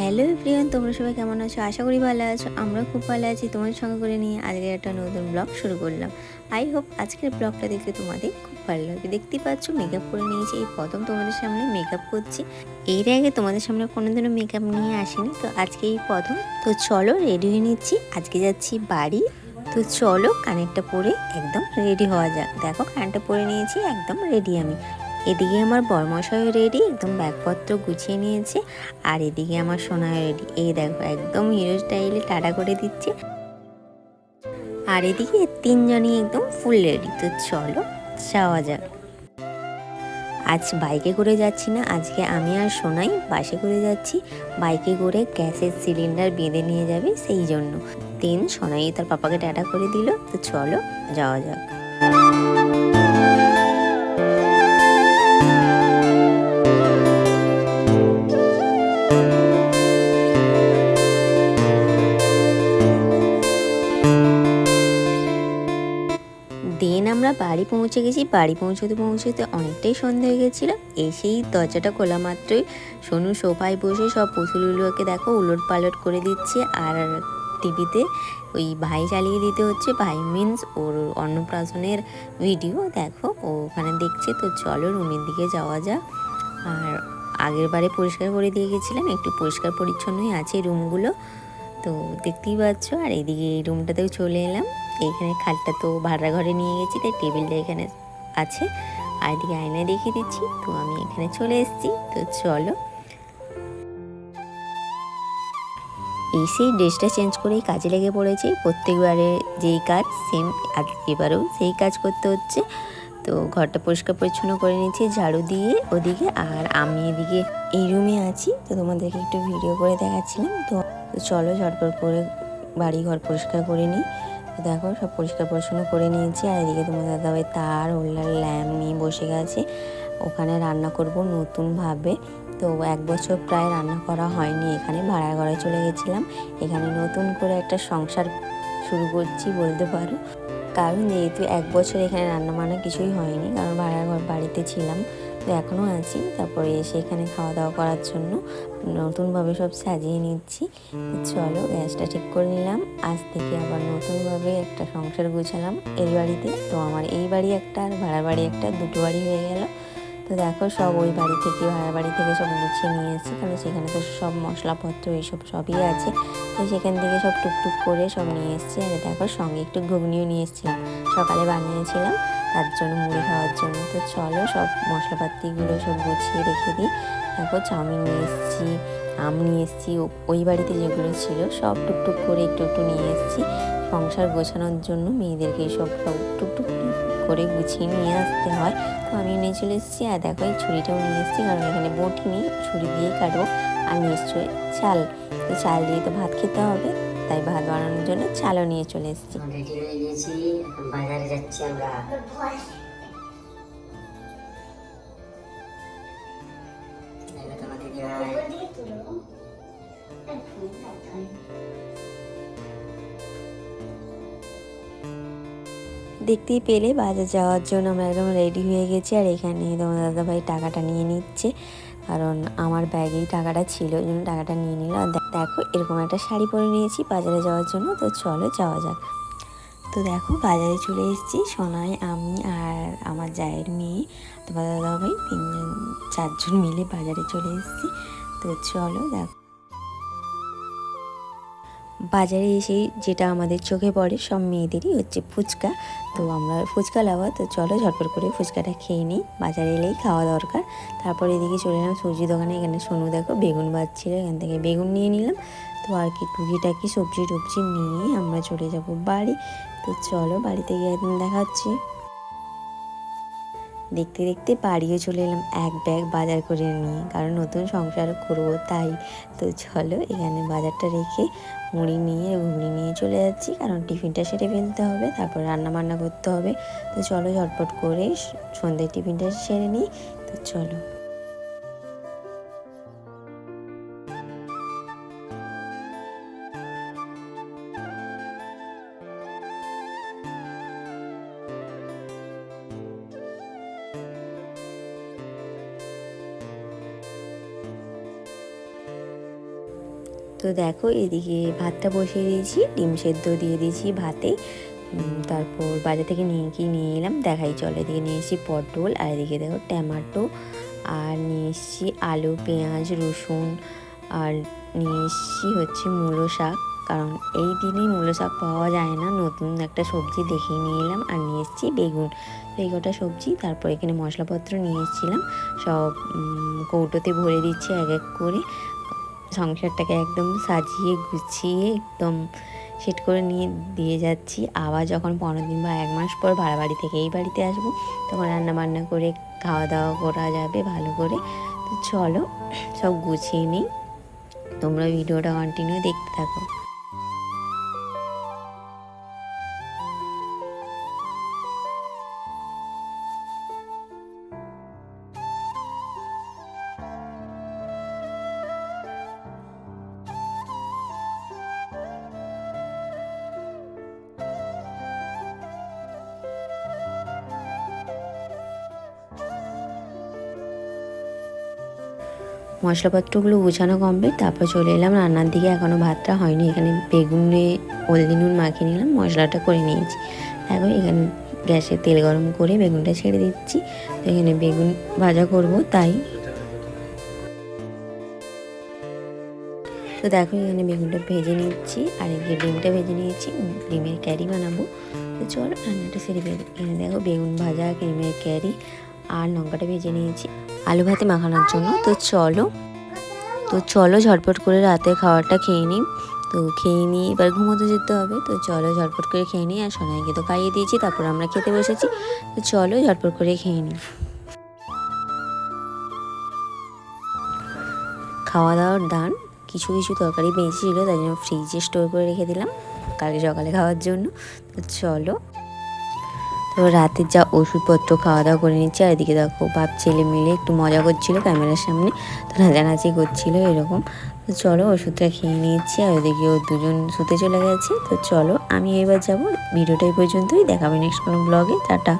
Hello প্রিয়ন তোমরা সবাই কেমন আছো? আশা করি ভালো আছো আমরা খুব ভালো আছি। তোমাদের সঙ্গে করে নিয়ে আজকে একটা নতুন ব্লগ শুরু করলাম। আই হোপ আজকের ব্লগটা দেখতে তোমাদের খুব ভালো লাগবে। দেখতেই পাচ্ছ মেকআপ করে নিয়েছি। এই প্রথম তোমাদের সামনে মেকআপ করছি। এর আগে তোমাদের সামনে কোনোদিনও মেকআপ নিয়ে আসিনি, তো আজকে এই প্রথম। তো চলো রেডি হয়ে নিচ্ছি। আজকে যাচ্ছি বাড়ি। তো চলো কানেরটা পরে একদম রেডি হওয়া যাক। দেখো কানেরটা পরে নিয়েছি, একদম রেডি আমি। এদিকে আমার বর্মশায় রেডি একদম ব্যাগপত্র গুছিয়ে নিয়েছে। আর এদিকে আমার সোনায় রেডি এই দেখো, একদম হিরো স্টাইলে টাটা করে দিচ্ছে। আর এদিকে তিনজনই একদম ফুল রেডি তো চলো, যাওয়া যাক। আজ বাইকে করে যাচ্ছি না, আজকে আমি আর সোনাই বাসে করে যাচ্ছি। বাইকে করে গ্যাসের সিলিন্ডার বেঁধে নিয়ে যাবে, সেই জন্য। তিন, সোনাই তার পাপাকে টাটা করে দিল। তো চলো, যাওয়া যাক। পৌঁছে গেছি, বাড়ি পৌঁছতে পৌঁছতে অনেকটাই সন্ধ্যা হয়ে গেছিল। এসেই দরজাটা খোলা মাত্রই। সোনু সোফায় বসে সব পুতুলগুলোকে দেখো উলট পালট করে দিচ্ছে আর টিভিতে ওই ভাই চালিয়ে দিতে হচ্ছে। ভাই মিন্স ওর অন্নপ্রাশনের ভিডিও দেখো, ও ওখানে দেখছে। তো চলো রুমের দিকে যাওয়া যাক। আর আগের বারে পরিষ্কার করে দিয়ে গেছিলাম, একটু পরিষ্কার পরিচ্ছন্নই আছে রুমগুলো তো দেখতেই পাচ্ছ, আর এদিকে এই রুমটাতেও চলে এলাম। এখানে খাটটা তো ভাড়া ঘরে নিয়ে গেছি, তাই টেবিলটা এখানে আছে। আর এদিকে আয়নায় দেখিয়ে দিচ্ছি, তো আমি এখানে চলে এসেছি, তো চলো। এই সেই ড্রেসটা চেঞ্জ করেই কাজে লেগে পড়েছি। প্রত্যেকবারে যেই কাজ সেম এবারেও সেই কাজ করতে হচ্ছে। তো ঘরটা পরিষ্কার পরিচ্ছন্ন করে নিচ্ছি ঝাড়ু দিয়ে ওদিকে, আর আমি এদিকে এই রুমে আছি, তো তোমাদেরকে একটু ভিডিও করে দেখাচ্ছিলাম। তো চলো ঝটপট করে বাড়ি ঘর পরিষ্কার করে নিই। দেখো, সব পরিষ্কার পরিচ্ছন্ন করে নিয়েছি। আর এদিকে তোমার দাদাভাই তার হোল্ডার ল্যাম্প নিয়ে বসে গেছে। ওখানে রান্না করব নতুনভাবে। তো এক বছর প্রায় রান্না করা হয়নি এখানে ভাড়া ঘরে চলে গেছিলাম। এখানে নতুন করে একটা সংসার শুরু করছি বলতে পারো। কারণ যেহেতু এক বছর এখানে রান্না বান্না কিছুই হয়নি, কারণ ভাড়া ঘর বাড়িতে ছিলাম। এখনও আছি। তারপরে এসে এখানে খাওয়া দাওয়া করার জন্য নতুনভাবে সব সাজিয়ে নিচ্ছি। চলো গ্যাসটা ঠিক করে নিলাম। আজ থেকে আবার নতুনভাবে একটা সংসার গুছালাম এই বাড়িতে। তো আমার এই বাড়ি একটা আর ভাড়া বাড়ি একটা, দুটো বাড়ি হয়ে গেল। তো দেখো সব ওই বাড়ি থেকে, ভাড়া বাড়ি থেকে সব গুছিয়ে নিয়ে এসেছি। কারণ সেখানে তো সব মশলাপত্র এইসব সবই আছে। তো সেখান থেকে সব টুকটুক করে সব নিয়ে এসেছি। আর দেখো সঙ্গে একটু ঘুগনিও নিয়ে এসেছিলাম। সকালে বানিয়েছিলাম, তার জন্য মুড়ি খাওয়ার জন্য। তো চলো সব মশলাপাতিগুলো সব গুছিয়ে রেখে দিই। দেখো চাউমিন নিয়ে এসেছি, আম নিয়ে এসেছি ওই বাড়িতে যেগুলো ছিল সব টুকটুক করে একটু একটু নিয়ে এসেছি। সংসার গোছানোর জন্য মেয়েদেরকে সব টুকটুক করে গুছিয়ে নিয়ে আসতে হয়। তো আমি নিয়ে চলে এসেছি, আর দেখো এই ছুরিটাও নিয়ে এসেছি, কারণ এখানে বটি নেই, ছুরি দিয়েই কাটবো। আর নিশ্চয়ই চাল, তো চাল দিয়ে তো ভাত খেতে হবে। তাই ভাত বানানোর জন্য চালও নিয়ে চলে এসেছি। বাজারে যাচ্ছি আমরা। Thank ভাই দেখতেই পেলে বাজার যাওয়ার জন্য আমরা একদম রেডি হয়ে গেছি। আর এখানে তোমার দাদাভাই টাকাটা নিয়ে নিচ্ছে। কারণ আমার ব্যাগেই টাকাটা ছিল ওই জন্য টাকাটা নিয়ে নিল। আর দেখো, এরকম একটা শাড়ি পরে নিয়েছি বাজারে যাওয়ার জন্য। তো চলো যাওয়া যাক। তো দেখো, বাজারে চলে এসেছি। সোনাই, আমি আর আমার জায়ের মেয়ে, তোমার দাদাভাই তিনজন, চারজন মিলে বাজারে চলে এসেছি। তো চলো দেখো। বাজারে এসেই যেটা আমাদের চোখে পড়ে, সব মেয়েদেরই হচ্ছে ফুচকা। তো আমরা ফুচকা লাভা তো চলো ঝটপট করে ফুচকাটা খেয়ে নিই। বাজারে এলেই খাওয়া দরকার। তারপর এদিকে চলে এলাম সবজি দোকানে। এখানে সোনু দেখো, বেগুন বাজছিল। এখান থেকে বেগুন নিয়ে নিলাম। তো আর কি, টুকিটাকি সবজি টবজি নিয়ে আমরা চলে যাব বাড়ি। তো চলো বাড়িতে গিয়ে একদিন দেখা হচ্ছে। দেখতে দেখতে বাড়িও চলে এলাম এক ব্যাগ বাজার করে নিয়ে। কারণ নতুন সংসার করব তাই। তো চলো এখানে বাজারটা রেখে মুড়ি নিয়ে ঘুগনি নিয়ে চলে যাচ্ছি। কারণ টিফিনটা সেরে ফেলতে হবে, তারপর রান্না বান্না করতে হবে। তো চলো ঝটপট করে সন্ধ্যের টিফিনটা সেরে নিই। তো চলো। তো দেখো এদিকে ভাতটা বসিয়ে দিয়েছি, ডিম সেদ্ধ দিয়ে দিয়েছি ভাতে। তারপর বাজার থেকে নিয়ে কি নিয়ে এলাম? দেখাই, চলো এদিকে নিয়ে এসেছি পটল আর এদিকে দেখো টমেটো আর নিয়ে এসেছি আলু, পেঁয়াজ, রসুন আর নিয়ে এসেছি হচ্ছে মূলো শাক। কারণ এই দিনে মূলো শাক পাওয়া যায় না, নতুন একটা সবজি দেখিয়ে নিয়ে এলাম আর নিয়ে এসেছি বেগুন। তো এই কটা সবজি, তারপর এখানে মশলাপত্র নিয়ে এসেছিলাম। সব কৌটোতে ভরে দিচ্ছি এক এক করে। সংসারটাকে একদম সাজিয়ে গুছিয়ে একদম সেট করে নিয়ে দিয়ে যাচ্ছি। আবার যখন পনেরো দিন বা এক মাস পর ভাড়া বাড়ি থেকে এই বাড়িতে আসব, তখন রান্না বান্না করে খাওয়া দাওয়া করা যাবে ভালো করে। তো চলো, সব গুছিয়ে নিই। তোমরা ভিডিওটা কন্টিনিউ দেখতে থাকো। মশলাপত্রগুলো গুছানো কমপ্লিট তারপর চলে এলাম রান্নার দিকে। এখনও ভাতটা হয়নি, এখানে বেগুনে হলদি নুন মাখিয়ে নিলাম, মশলাটা করে নিয়েছি। এখন এখানে গ্যাসে তেল গরম করে বেগুনটা ছেড়ে দিচ্ছি। তো এখানে বেগুন ভাজা করব, তাই। তো দেখো এখানে বেগুনটা ভেজে নিচ্ছি, আর এদিকে ডিমটা ভেজে নিয়েছি, ডিমের ক্যারি বানাবো। তো চল রান্নাটা সেরে এখানে দেখো বেগুন ভাজা, ডিমের ক্যারি, আর লঙ্কাটা ভেজে নিয়েছি। আলু ভাতে মাখানোর জন্য। তো চলো তো চলো ঝটপট করে রাতে খাবারটা খেয়ে নিই। তো খেয়ে নিই এবার ঘুমোতে যেতে হবে। তো চলো ঝটপট করে খেয়ে নিই আর সোনাইকে তো খাইয়ে দিয়েছি, তারপর আমরা খেতে বসেছি। তো চলো ঝটপট করে খেয়ে নিই। খাওয়া দাওয়ার দান, কিছু কিছু তরকারি বেঁচেছিল তাই জন্য ফ্রিজে স্টোর করে রেখে দিলাম। কালকে সকালে খাওয়ার জন্য। তো চলো তো রাতের যা ওষুধপত্র খাওয়া দাওয়া করে নিচ্ছে, আর এদিকে দেখো বাপ ছেলে মিলে একটু মজা করছিল ক্যামেরার সামনে। তো নাচানাচি করছিল এরকম। তো চলো ওষুধটা খেয়ে নিয়েছি, আর ওদিকে ও দুজন শুতে চলে গেছে। তো চলো আমি এবার যাব। ভিডিওটাই পর্যন্তই। দেখাবে নেক্সট কোনো ব্লগে টাটা।